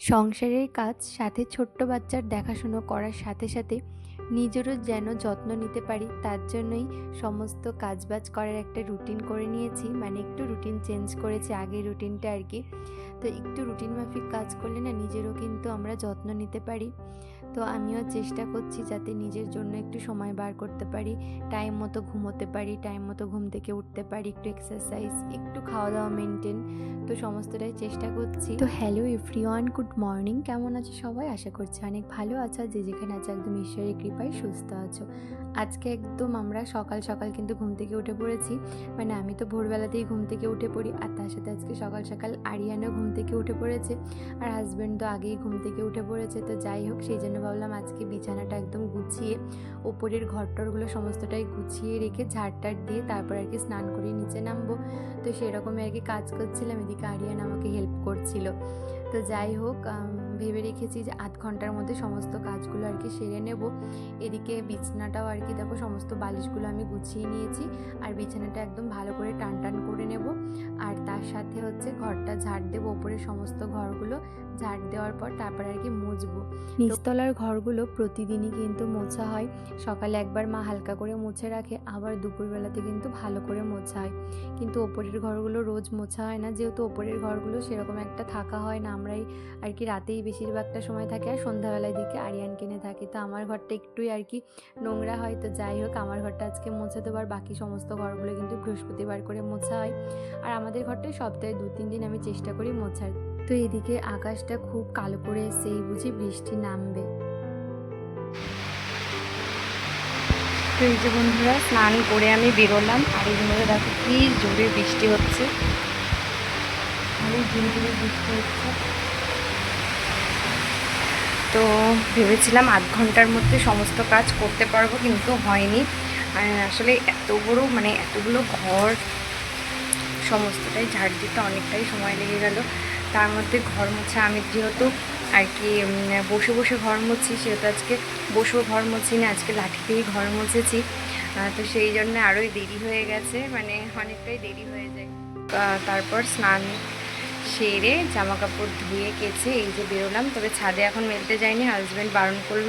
সংসারের কাজ, সাথে ছোট্ট বাচ্চার দেখাশুনো করার সাথে সাথে নিজেরও যেন যত্ন নিতে পারি, তার জন্যই সমস্ত কাজবাজ করার একটা রুটিন করে নিয়েছি। মানে একটু রুটিন চেঞ্জ করেছি, আগের রুটিনটা আর কি। তো একটু রুটিন মাফিক কাজ করলে না নিজেরও কিন্তু আমরা যত্ন নিতে পারি। তো আমিও চেষ্টা করছি যাতে নিজের জন্য একটু সময় বার করতে পারি টাইম মতো ঘুমোতে পারি টাইম মতো ঘুম থেকে উঠতে পারি, একটু এক্সারসাইজ একটু খাওয়া দাওয়া মেনটেন তো সমস্তটাই চেষ্টা করছি। তো হ্যালো এভরিওয়ান গুড মর্নিং কেমন আছো সবাই? আশা করছি অনেক ভালো আছো যে যেখানে আছে একদম ঈশ্বরের কৃপায় সুস্থ আছো। আজকে একদম আমরা সকাল সকাল কিন্তু ঘুম থেকে উঠে পড়েছি মানে আমি তো ভোরবেলাতেই ঘুম থেকে উঠে পড়ি আর তার সাথে আজকে সকাল সকাল আরিয়ানও ঘুম থেকে উঠে পড়েছে, আর হাজব্যান্ড তো আগেই ঘুম থেকে উঠে পড়েছে, তো যাই হোক সেই জন্য ভাবলাম আজকে বিছানাটা একদম গুছিয়ে ওপরের ঘর টরগুলো সমস্তটাই গুছিয়ে রেখে ঝাড়টার দিয়ে তারপর আর কি স্নান করে নিচে নামবো। তো সেরকমই আর কি কাজ করছিলাম, এদিকে আরিয়ান আমাকে হেল্প করছিল। তো যাই হোক ভেবে রেখেছি যে আধ ঘণ্টার মধ্যে সমস্ত কাজগুলো আর কি সেরে নেব। এদিকে বিছানাটাও আর কি দেখো সমস্ত বালিশগুলো আমি গুছিয়ে নিয়েছি আর বিছানাটা একদম ভালো করে টান টান করে নেব। আর তার সাথে হচ্ছে ঘরটা ঝাড় দেবো ওপরে সমস্ত ঘরগুলো ঝাড় দেওয়ার পর তারপরে আর কি মুছবো। নিচতলার ঘরগুলো প্রতিদিনই কিন্তু মোছা হয়। সকালে একবার মা হালকা করে মুছে রাখে, আবার দুপুরবেলাতে কিন্তু ভালো করে মোছা হয়। কিন্তু ওপরের ঘরগুলো রোজ মোছা হয় না, যেহেতু ওপরের ঘরগুলো সেরকম একটা থাকা হয় না, আমরাই আর কি রাতেই বেশিরভাগটা সময় থাকে আর সন্ধ্যাবেলার দিকে আরিয়ান কিনে থাকে। তো আমার ঘরটা একটুই আর কি নোংরা হয়। তো যাই হোক, আমার ঘরটা আজকে মোছা দেবো আর বাকি সমস্ত ঘরগুলো কিন্তু বৃহস্পতিবার করে মোছা হয়। আর আমাদের ঘরটায় সপ্তাহে দু, তিন দিন আমি চেষ্টা করি মোছার। তো এদিকে আকাশটা খুব কালো করে সেই বুঝি বৃষ্টি নামবে। তো এই যে বন্ধুরা, স্নান করে আমি বেরোলাম। আর এই মধ্যে দেখো কি জোরে বৃষ্টি হচ্ছে। অনেক ঝুড়ি বৃষ্টি হচ্ছে। তো ভেবেছিলাম আধ ঘণ্টার মধ্যে সমস্ত কাজ করতে পারব, কিন্তু হয়নি। আসলে এত বড় মানে এতগুলো ঘর, সমস্তটাই ঝাড় দিতে অনেকটাই সময় লেগে গেল। তার মধ্যে ঘর মোছা, আমি যেহেতু আর কি বসে বসে ঘর মুছছি সেহেতু আজকে বসেও ঘর মুছি না আজকে লাঠি দিয়েই ঘর মুছেছি। তো সেই জন্য আরোই দেরি হয়ে গেছে মানে অনেকটাই দেরি হয়ে যায়। তারপর স্নান সেরে জামা কাপড় ধুয়ে কেচে এই যে বেরোলাম, তবে ছাদে এখন মেলতে যাইনি হাজব্যান্ড বারণ করল।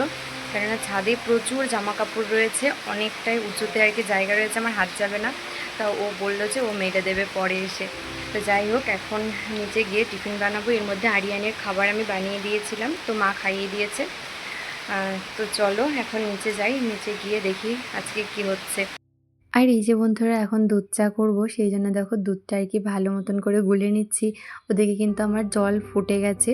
কেননা ছাদে প্রচুর জামা কাপড় রয়েছে, অনেকটাই উঁচুতে আর কি জায়গা রয়েছে, আমার হাত যাবে না। তা ও বলল যে ও মেরে দেবে পরে এসে। তো যাই হোক, এখন নিচে গিয়ে টিফিন বানাবো, এর মধ্যে আরিয়ানের খাবার আমি বানিয়ে দিয়েছিলাম, তো মা খাইয়ে দিয়েছে। তো চলো, এখন নিচে যাই, নিচে গিয়ে দেখি আজকে কি হচ্ছে। আর এই যে বন্ধুরা, এখন দুধ চা করব, সেই জন্য দেখো দুধটা আর কি ভালো মতন করে গুলে নিচ্ছি। ওদিকে কিন্তু আমার জল ফুটে গেছে।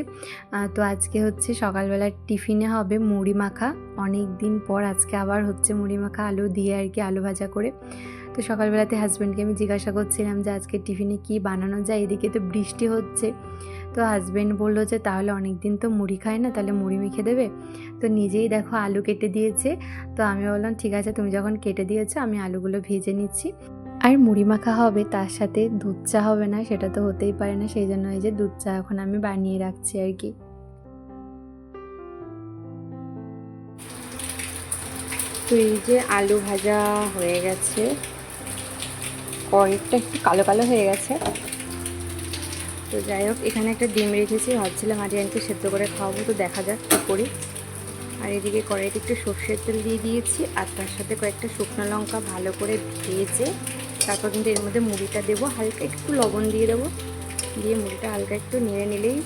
তো আজকে হচ্ছে সকালবেলার টিফিনে হবে মুড়ি মাখা। অনেক দিন পর আজকে আবার হচ্ছে মুড়ি মাখা আলু দিয়ে আর কি আলু ভাজা করে। তো সকালবেলাতে হাজব্যান্ডকে আমি জিজ্ঞাসা করছিলাম যে আজকে টিফিনে কি বানানো যায়? এদিকে তো বৃষ্টি হচ্ছে। তো হাজব্যান্ড বলল যে তাহলে অনেক দিন তো মুড়ি খায় না, তাহলে মুড়ি মেখে দেবে। তো নিজেই দেখো আলু কেটে দিয়েছে। তো আমি বললাম, ঠিক আছে, তুমি যখন কেটে দিয়েছ, আমি আলুগুলো ভেজে নিচ্ছি। আর মুড়ি মাখা হবে, তার সাথে দুধ চা হবে না, সেটা তো হতেই পারে না। সেই জন্য এই যে দুধ চা এখন আমি বানিয়ে রাখছি আর কি। তো এই যে আলু ভাজা হয়ে গেছে। কয়েকটা একটু কালো কালো হয়ে গেছে। তো যাই হোক, এখানে একটা ডিম রেখেছি। ভাবছিলাম আরিয়ানকে সেদ্ধ করে খাওয়াবো, তো দেখা যাক কী করি। আর এদিকে কড়াইতে একটু সর্ষের তেল দিয়ে দিয়েছি, আর তার সাথে কয়েকটা শুকনো লঙ্কা ভালো করে ভেজে তারপর কিন্তু এর মধ্যে মুড়িটা দেবো। হালকা একটু লবণ দিয়ে দেবো। দিয়ে মুড়িটা হালকা একটু নেড়ে নিলেই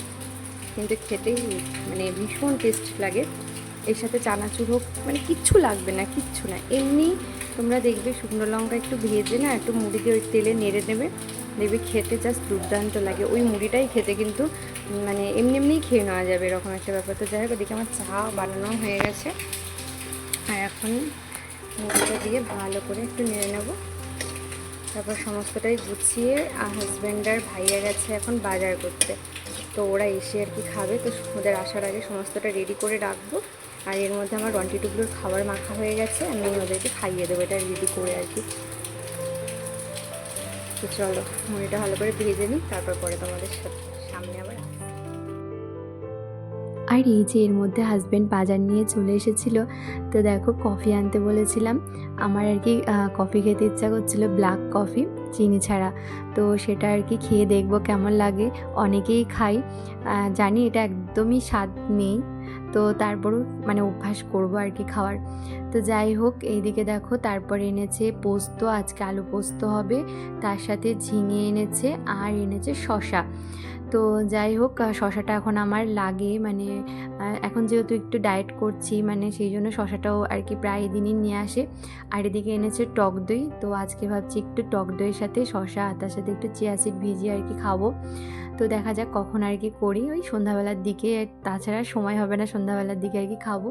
কিন্তু খেতেই মানে ভীষণ টেস্ট লাগে। এর সাথে চানাচুর হোক মানে কিচ্ছু লাগবে না, কিচ্ছু না। এমনি তোমরা দেখবে শুকনো লঙ্কা একটু ভেজে না একটু মুড়ি দিয়ে ওই তেলে নেড়ে নেবে। দেখবে খেতে জাস্ট দুর্দান্ত লাগে। ওই মুড়িটাই খেতে কিন্তু মানে এমনি এমনিই খেয়ে নেওয়া যাবে এরকম একটা ব্যাপার। তো যাই হোক, ওদিকে আমার চা বানানো হয়ে গেছে। আর এখন মুড়িটা দিয়ে ভালো করে একটু নেড়ে নেব। তারপর সমস্তটাই গুছিয়ে, আর হাজব্যান্ড আর ভাইয়া গেছে এখন বাজার করতে। তো ওরা এসে আর কি খাবে। তো ওদের আসার আগে সমস্তটা রেডি করে রাখব। আর এর মধ্যে আমার রন্টি টুকরোর খাবার মাখা হয়ে গেছে, আমি ওদেরকে খাইয়ে দেবো, এটা রেডি করে আর কি তো চলো, মুড়িটা ভালো করে ভেজে নিই, তারপর পরে তোমাদের সামনে আবার। আর এই যে এর মধ্যে হাজব্যান্ড বাজার নিয়ে চলে এসেছিল, তো দেখো কফি আনতে বলেছিলাম। আমার আর কি কফি খেতে ইচ্ছা করছিল ব্ল্যাক কফি চিনি ছাড়া। তো সেটা আর কি খেয়ে দেখব কেমন লাগে। অনেকেই খাই। জানি এটা একদমই স্বাদ নেই। তো তারপরও মানে অভ্যাস করব আর কি খাওয়ার। তো যাই হোক, এইদিকে দেখো, তারপর এনেছে পোস্ত, আজকে আলু পোস্ত হবে। তার সাথে ঝিঙে এনেছে, আর এনেছে শশা তো যাই হোক শশাটা এখন আমার লাগে মানে এখন যেহেতু একটু ডায়েট করছি মানে সেই জন্য শশাটাও আর কি প্রায় দিনই নিয়ে আসে। আর এদিকে এনেছে টক দই, তো আজকে ভাবছি একটু টক দইয়ের সাথে শশা তার সাথে একটু চিয়া ভিজিয়ে আর কি খাব। তো দেখা যাক কখন আর কি করি, ওই সন্ধ্যাবেলার দিকে, তাছাড়া সময় হবে না সন্ধ্যাবেলার দিকে আর কি খাব।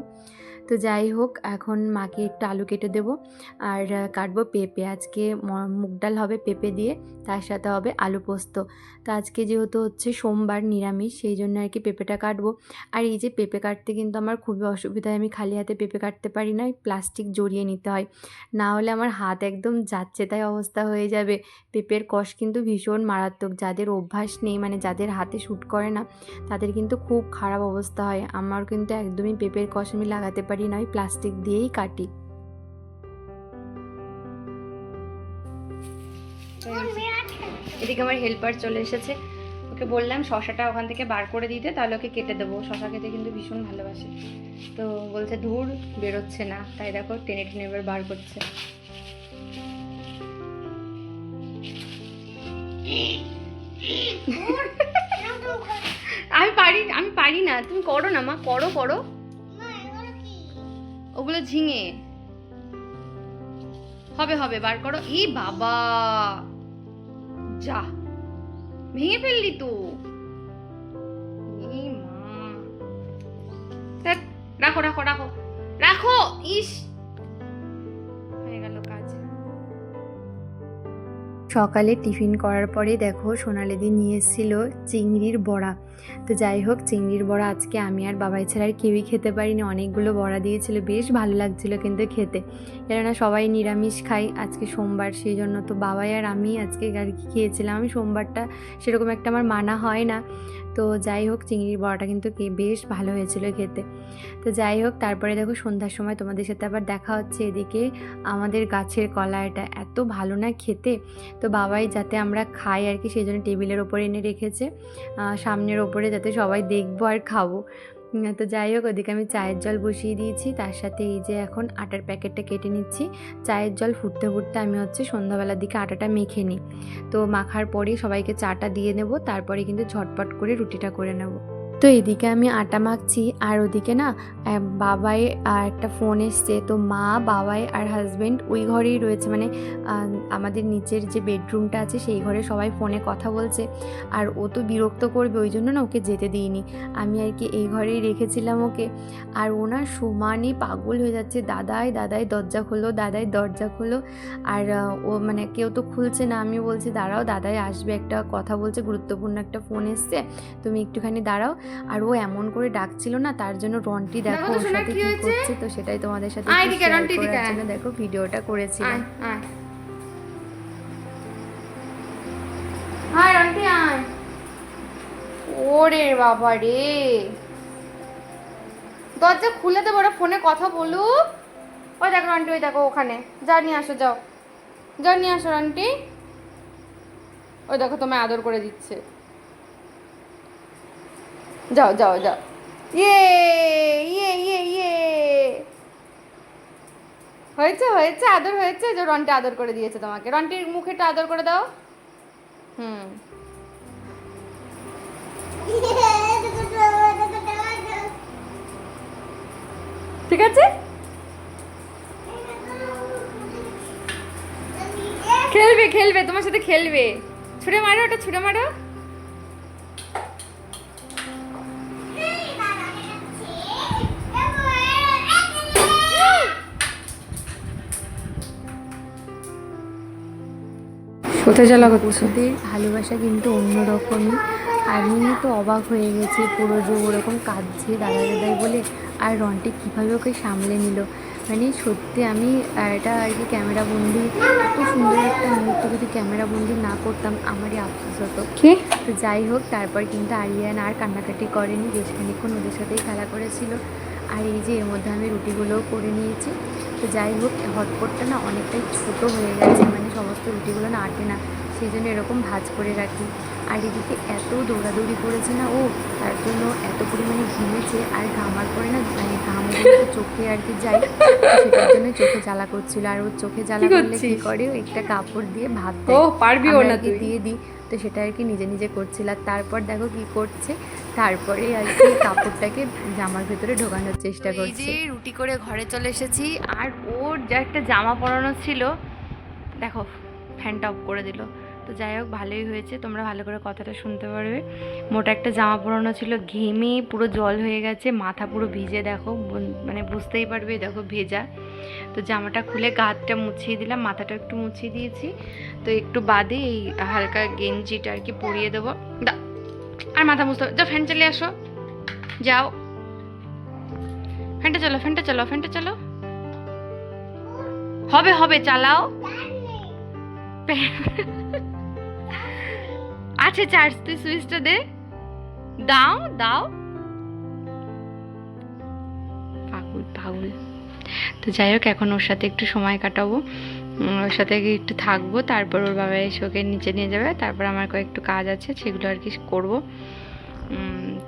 তো যাই হোক, এখন মাকে একটু আলু কেটে দেবো। আর কাটবো পেঁপে। আজকে মুগ ডাল হবে পেঁপে দিয়ে, তার সাথে হবে আলু পোস্ত। তো আজকে যেহেতু হচ্ছে সোমবার নিরামিষ, সেই জন্য আর কি পেঁপেটা কাটবো। আর এই যে পেঁপে কাটতে কিন্তু আমার খুবই অসুবিধা আমি খালি হাতে পেঁপে কাটতে পারি না প্লাস্টিক জড়িয়ে নিতে হয়। না হলে আমার হাত একদম যাচ্ছে, তাই অবস্থা হয়ে যাবে। পেঁপের কষ কিন্তু ভীষণ মারাত্মক, যাদের অভ্যাস নেই মানে যাদের হাতে শ্যুট করে না, তাদের কিন্তু খুব খারাপ অবস্থা হয়। আমার কিন্তু একদমই পেঁপের কষ আমি লাগাতে পারি না ওই প্লাস্টিক দিয়েই কাটি। এদিকে আমার হেল্পার চলে এসেছে। ওকে বললাম শশাটা ওখান থেকে বার করে দিতে তাহলে ওকে কেটে দেবো। শশা খেতে কিন্তু ভীষণ ভালোবাসে। তো বলছে ধুর বেরোচ্ছে না। তাই দেখো টেনে টেনে এবার বার করছে। আমি পারি আমি পারি না। তুমি করো না মা করো করো। ওগুলো ঝিঙে। হবে হবে, বার করো। ই বাবা! যা, ভেঙে ফেললি তো। রাখো রাখো রাখো। রাখো! ইস! সকালে টিফিন করার পরে দেখো সোনালিদি নিয়ে এসেছিল চিংড়ির বড়া। তো যাই হোক, চিংড়ির বড়া আজকে আমি আর বাবাই ছাড়া আর কেউই খেতে পারিনি। অনেকগুলো বড়া দিয়েছিল, বেশ ভালো লাগছিল কিন্তু খেতে। কেননা সবাই নিরামিষ খাই আজকে সোমবার, সেই জন্য তো বাবাই আর আমি আজকে আর কি খেয়েছিলাম। আমি সোমবারটা সেরকম একটা আমার মানা হয় না। তো যাই হোক, চিংড়ির বড়াটা কিন্তু বেশ ভালো হয়েছিল খেতে। তো যাই হোক, তারপরে দেখো সন্ধ্যার সময় তোমাদের সাথে আবার দেখা হচ্ছে এদিকে আমাদের গাছের কলা এটা। এত ভালো না খেতে। তো বাবাই যাতে আমরা খাই আর কি, সেই জন্য টেবিলের ওপরে এনে রেখেছে। সামনের ওপরে যাতে সবাই দেখব আর খাব। তো যাই হোক, ওদিকে আমি চায়ের জল বসিয়ে দিয়েছি। তার সাথে এই যে এখন আটার প্যাকেটটা কেটে নিচ্ছি। চায়ের জল ফুটতে ফুটতে আমি হচ্ছে সন্ধ্যাবেলার দিকে আটাটা মেখে নিই। তো মাখার পরে সবাইকে চাটা দিয়ে নেব। তারপরে কিন্তু ঝটপট করে রুটিটা করে নেব। তো এদিকে আমি আটা মাখছি, আর ওদিকে না বাবাই আর একটা ফোন এসছে। তো মা, বাবাই আর হাজব্যান্ড ওই ঘরেই রয়েছে। মানে আমাদের নিচের যে বেডরুমটা আছে, সেই ঘরে সবাই ফোনে কথা বলছে। আর ও তো বিরক্ত করবে, ওই জন্য না ওকে যেতে দিইনি। আমি আর কি এই ঘরেই রেখেছিলাম ওকে। আর ও না সমানই পাগল হয়ে যাচ্ছে। দাদাই দাদাই দরজা খোলো, দাদাই দরজা খোলো। আর ও মানে কেউ তো খুলছে না। আমি বলছি, দাঁড়াও, দাদাই আসবে। একটা কথা বলছে, গুরুত্বপূর্ণ একটা ফোন এসছে। তুমি একটুখানি দাঁড়াও। আর ও এমন করে ডাকছিল না তার জন্য রন্টি দেখো ওর সাথে কি? করছে তো সেটাই তোমাদের সাথে দেখো ভিডিওটা করেছিলাম। রন্টি আয়। ওরে বাবা রে। দরজা খুলে দেবো ওরা ফোনে কথা বলুক। ওই দেখো রন্টি ওই দেখো ওখানে। যা নিয়ে আসো যাও। যা নিয়ে আসো রন্টি। ওই দেখো তোমায় আদর করে দিচ্ছে। যাও যাও যাও। ইয়ে ইয়ে ইয়ে ইয়ে। হয়েছে হয়েছে, আদর হয়েছে। যে রন্টি আদর করে দিয়েছে তোমাকে। রন্টির মুখেটা আদর করে দাও। হুম। ঠিক আছে? খেলবে খেলবে, তোমার সাথে খেলবে। ছুড়ে মারো, ওটা ছুড়ে মারো। কোথায় চালা পশুদের ভালোবাসা কিন্তু অন্যরকমই। আমি তো অবাক হয়ে গেছি পুরো যে ওরকম কাঁদছে দাদা দাদাই বলে। আর রনটি কীভাবে ওকে সামলে নিল? মানে সত্যি আমি এটা আর কি ক্যামেরা বন্দি এত সুন্দর একটা মুহূর্ত যদি ক্যামেরা বন্দি না করতাম আমারই আফসোস হতো। কি? তো যাই হোক তারপর কিন্তু আরিয়ান আর কান্নাকাটি করেনি বেশ খানিক্ষণ ওদের সাথেই খেলা করেছিল। আর এই যে এর মধ্যে আমি রুটিগুলোও করে নিয়েছি। তো যাই হোক হটপটটা না অনেকটাই ছোট হয়ে গেছে মানে সমস্ত রুটিগুলো না আটে না সেই জন্য এরকম ভাজ করে রাখি। আর এদিকে এত দৌড়াদৌড়ি করেছে না ও তার জন্য এত পরিমাণে ঘেমেছে আর ঘামার পরে না মানে ঘাম চোখে আর কি যাই সেটার জন্য চোখে জ্বালা করছিল। আর ওর চোখে জ্বালা করলে কি করে? ও একটা কাপড় দিয়ে ভাত ও পারবি ও আমরা না আর কি তুই? দিয়ে দিই। তো সেটা আর কি নিজে নিজে করছিল। আর তারপর দেখো কি করছে? তারপরে আর কি কাপড়টাকে জামার ভেতরে ঢোকানোর চেষ্টা করছে। রুটি করে ঘরে চলে এসেছি আর ওর যা একটা জামা পরানো ছিল দেখো ফ্যানটা অফ করে দিল। তো যাই হোক ভালোই হয়েছে তোমরা ভালো করে কথাটা শুনতে পারবে। মোটা একটা জামা পরানো ছিল ঘেমে পুরো জল হয়ে গেছে মাথা পুরো ভিজে দেখো মানে বুঝতেই পারবে দেখো ভেজা। তো জামাটা খুলে গাতটা মুছিয়ে দিলাম মাথাটা একটু মুছিয়ে দিয়েছি। তো একটু বাদে এই হালকা গেঞ্জিটা আর কি পরিয়ে দেবো। দা আর মাথা মুছতে। যাও ফ্যান চলে আসো। যাও। ফ্যানটা চলো ফ্যানটা চলো ফ্যানটা চলো হবে হবে, চালাও। আছে চার্জ, তুই সুইচটা দে। দাও দাও। পাগল পাগল। তো যাই হোক, এখন ওর সাথে একটু সময় কাটাবো। ওর সাথে একটু থাকব, তারপর ওর বাবা এসে ওকে নিচে নিয়ে যাবে, তারপর আমার কয়েকটু কাজ আছে, সেগুলো আর কি করব।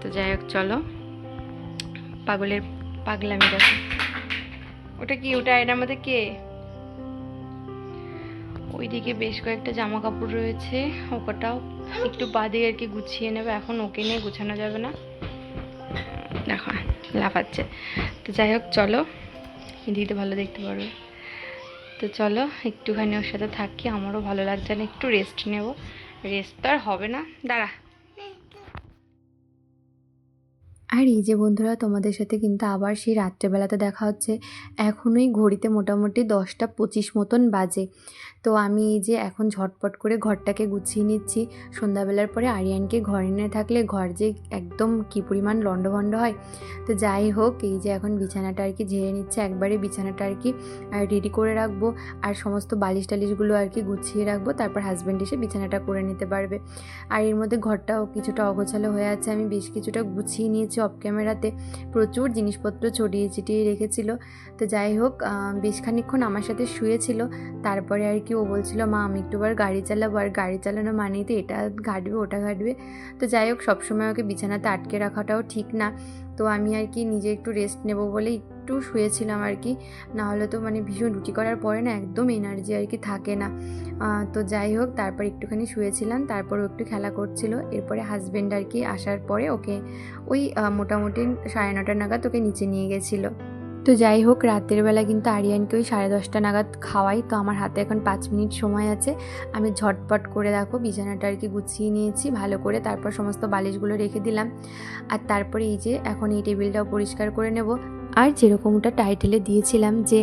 তো যাই হোক, চলো। পাগলের পাগলামি দেখো। ওটা কি? ওটা এটার মধ্যে কে? ওইদিকে বেশ কয়েকটা জামা কাপড় রয়েছে, ওটাও একটু বাদে আর কি গুছিয়ে নেবে, এখন ওকে নিয়ে গুছানো যাবে না। দেখো, লাফাচ্ছে। তো যাই হোক, চলো। দিদি ভালো দেখতে পারবে। তো চলো, একটুখানি ওর সাথে থাকি, আমারও ভালো লাগছে না, একটু রেস্ট নেব। রেস্ট তো আর হবে না। দাঁড়া। আর এই যে বন্ধুরা, তোমাদের সাথে কিন্তু আবার সেই রাত্রেবেলাতে দেখা হচ্ছে। এখনোই ঘড়িতে মোটামুটি দশটা পঁচিশ মতন বাজে। তো আমি এই যে এখন ঝটপট করে ঘরটাকে গুছিয়ে নিচ্ছি। সন্ধ্যাবেলার পরে আরিয়ানকে ঘরে এনে থাকলে ঘর যে একদম কী পরিমাণ লণ্ডভণ্ড হয়। তো যাই হোক, এই যে এখন বিছানাটা আর কি ঝেড়ে নিচ্ছে, একবারে বিছানাটা আর কি রেডি করে রাখব। আর সমস্ত বালিশ টালিশগুলো আর কি গুছিয়ে রাখব, তারপর হাজব্যান্ড এসে বিছানাটা করে নিতে পারবে। আর এর মধ্যে ঘরটাও কিছুটা অগোছালো হয়ে আছে, আমি বেশ কিছুটা গুছিয়ে নিয়েছি। অফ ক্যামেরাতে প্রচুর জিনিসপত্র ছড়িয়ে ছিটিয়ে রেখেছিল। তো যাই হোক বেশ খানিক্ষণ আমার সাথে শুয়েছিল। তারপরে আর কি ও বলছিল, মা, আমি একটুবার গাড়ি চালাবো। আর গাড়ি চালানো মানেই তো এটা ঘাটবে, ওটা ঘাটবে। তো যাই হোক, সবসময় ওকে বিছানাতে আটকে রাখাটাও ঠিক না। তো আমি আর কি নিজে একটু রেস্ট নেব বলে একটু শুয়েছিলাম আর কি। না হলে তো মানে ভীষণ রুটি করার পরে না একদম এনার্জি আর কি থাকে না। তো যাই হোক, তারপর একটুখানি শুয়েছিলাম তারপর একটু খেলা করছিল। এরপরে হাজব্যান্ড আর কি আসার পরে ওকে ওই মোটামুটি সাড়ে নটা নাগাদ ওকে নিচে নিয়ে গেছিল। তো যাই হোক, রাতের বেলা কিন্তু আরিয়ানকে ওই সাড়ে দশটা নাগাদ খাওয়াই। তো আমার হাতে এখন পাঁচ মিনিট সময় আছে। আমি ঝটপট করে দেখো বিছানাটা আর কি গুছিয়ে নিয়েছি, ভালো করে তারপর সমস্ত বালিশগুলো রেখে দিলাম। আর তারপরে এই যে এখন এই টেবিলটাও পরিষ্কার করে নেব। আর যেরকমটা টাইটেলে দিয়েছিলাম যে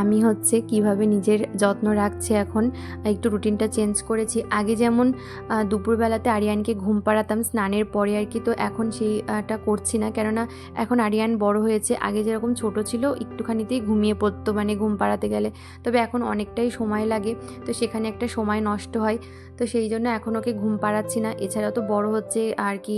আমি হচ্ছে কীভাবে নিজের যত্ন রাখছি এখন, একটু রুটিনটা চেঞ্জ করেছি। আগে যেমন দুপুরবেলাতে আরিয়ানকে ঘুম পাড়াতাম, স্নানের পরে আর কি, তো এখন সেইটা করছি না। কেননা এখন আরিয়ান বড় হয়েছে, আগে যেরকম ছোট ছিল, একটুখানিতেই ঘুমিয়ে পড়তো মানে ঘুম পাড়াতে গেলে। তবে এখন অনেকটাই সময় লাগে, তো সেখানে একটা সময় নষ্ট হয়, তো সেই জন্য এখন ওকে ঘুম পাড়াচ্ছি না। এছাড়া তো বড় হচ্ছে আর কি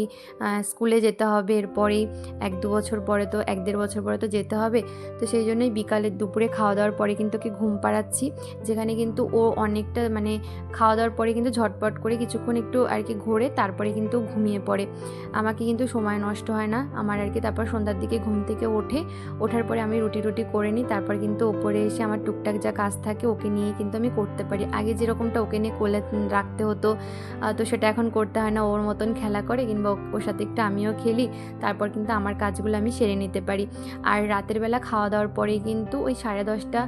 স্কুলে যেতে হবে, এরপরেই এক দু বছর পরে তো, এক দেড় বছর পরে তো যেতে হবে। তো সেই জন্যই বিকালের দুপুরে খাওয়া দাওয়ার পরে কিন্তু ওকে ঘুম পাড়াচ্ছি। যেখানে কিন্তু ও অনেকটা মানে খাওয়া দাওয়ার পরে কিন্তু ঝটপট করে কিছুক্ষণ একটু আর কি ঘোরে, তারপরে কিন্তু ঘুমিয়ে পড়ে। আমাকে কিন্তু সময় নষ্ট হয় না। আমার আর কি তারপর সন্ধ্যার দিকে ঘুম থেকে ওঠে। ওঠার পরে আমি রুটি রুটি করে নিই, তারপর কিন্তু ওপরে এসে আমার টুকটাক যা কাজ থাকে ওকে নিয়ে কিন্তু আমি করতে পারি। আগে যেরকমটা ওকে নিয়ে কোলে রাখতে হতো তো সেটা এখন করতে হয় না। ওর মতন খেলা করে কিংবা ওর সাথে একটু আমিও খেলি, তারপর কিন্তু আমার কাজগুলো আমি সেরে নিতে পারি। আর রাতের বেলা খাওয়া দাওয়ার পরে কিন্তু ওই সাড়ে দশটা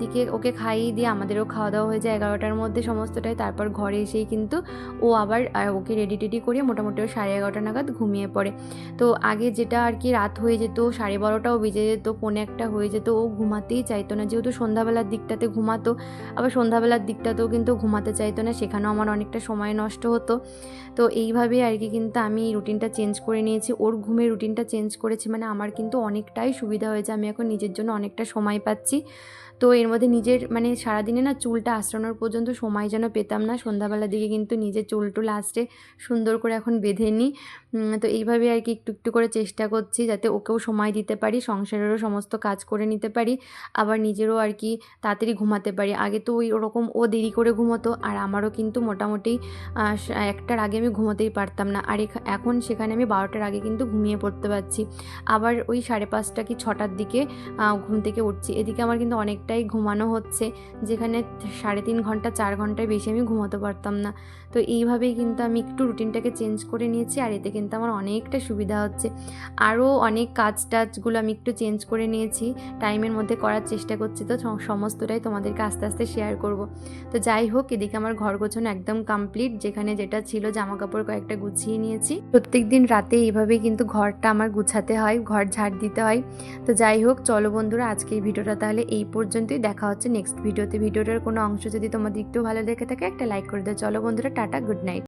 দিকে ওকে খাইয়ে দিয়ে আমাদেরও খাওয়া দাওয়া হয়ে যায়। এগারোটার মধ্যে সমস্তটাই তারপর ঘরে এসেই কিন্তু ও আবার ওকে রেডি টেডি করিয়ে মোটামুটি সাড়ে এগারোটা নাগাদ ঘুমিয়ে পড়ে। তো আগে যেটা আর কি রাত হয়ে যেত, সাড়ে বারোটাও বেজে যেত, পৌনে একটা হয়ে যেত, ও ঘুমাতেই চাইতো না। যেহেতু সন্ধ্যাবেলার দিকটাতে ঘুমাতো, আবার সন্ধ্যাবেলার দিকটাতেও কিন্তু ঘুমাতে চাইতো না, সেখানেও আমার অনেকটা সময় নষ্ট হতো। তো এইভাবেই আর কি কিন্তু আমি রুটিনটা চেঞ্জ করে নিয়েছি। ওর ঘুমের রুটিনটা চেঞ্জ করেছি মানে আমার কিন্তু অনেকটাই সুবিধা সুবিধা হয়েছে। আমি এখন নিজের জন্য অনেকটা সময় পাচ্ছি। তো এর মধ্যে নিজের মানে সারাদিনে না চুলটা আঁচড়ানোর পর্যন্ত সময় যেন পেতাম না। সন্ধ্যাবেলার দিকে কিন্তু নিজের চুল টুল সুন্দর করে এখন বেঁধে নিই। তো এইভাবে আর কি একটু একটু করে চেষ্টা করছি যাতে ওকেও সময় দিতে পারি, সংসারেরও সমস্ত কাজ করে নিতে পারি, আবার নিজেরও আর কি তাড়াতাড়ি ঘুমাতে পারি। আগে তো ওই ওরকম ও দেরি করে ঘুমোতো, আর আমারও কিন্তু মোটামুটি একটার আগে আমি ঘুমোতেই পারতাম না। আর এখা- এখন সেখানে আমি বারোটার আগে কিন্তু ঘুমিয়ে পড়তে পারছি। আবার ওই সাড়ে পাঁচটা কি ছটার দিকে ঘুম থেকে উঠছি। এদিকে আমার কিন্তু অনেকটাই ঘুমানো হচ্ছে। যেখানে সাড়ে তিন ঘণ্টা চার ঘণ্টার বেশি আমি ঘুমাতে পারতাম না। তো এইভাবেই কিন্তু আমি একটু রুটিনটাকে চেঞ্জ করে নিয়েছি আর এতে কিন্তু আমার অনেকটা সুবিধা হচ্ছে। আরও অনেক কাজ টাজগুলো আমি একটু চেঞ্জ করে নিয়েছি, টাইমের মধ্যে করার চেষ্টা করছি তো সম- সমস্তটাই তোমাদেরকে আস্তে আস্তে শেয়ার করব। তো যাই হোক, এদিকে আমার ঘর গোছানো একদম কমপ্লিট যেখানে যেটা ছিল জামা কাপড় কয়েকটা গুছিয়ে নিয়েছি। প্রত্যেক দিন রাতে এইভাবেই কিন্তু ঘরটা আমার গুছাতে হয়, ঘর ঝাড় দিতে হয়। তো যাই হোক, চলো বন্ধুরা আজকে এই ভিডিওটা তাহলে এই পর্যন্তই। দেখা হচ্ছে নেক্সট ভিডিওতে। ভিডিওটার কোনো অংশ যদি তোমাদের একটু ভালো দেখে থাকে, একটা লাইক করে দাও। চলো বন্ধুরা Good night.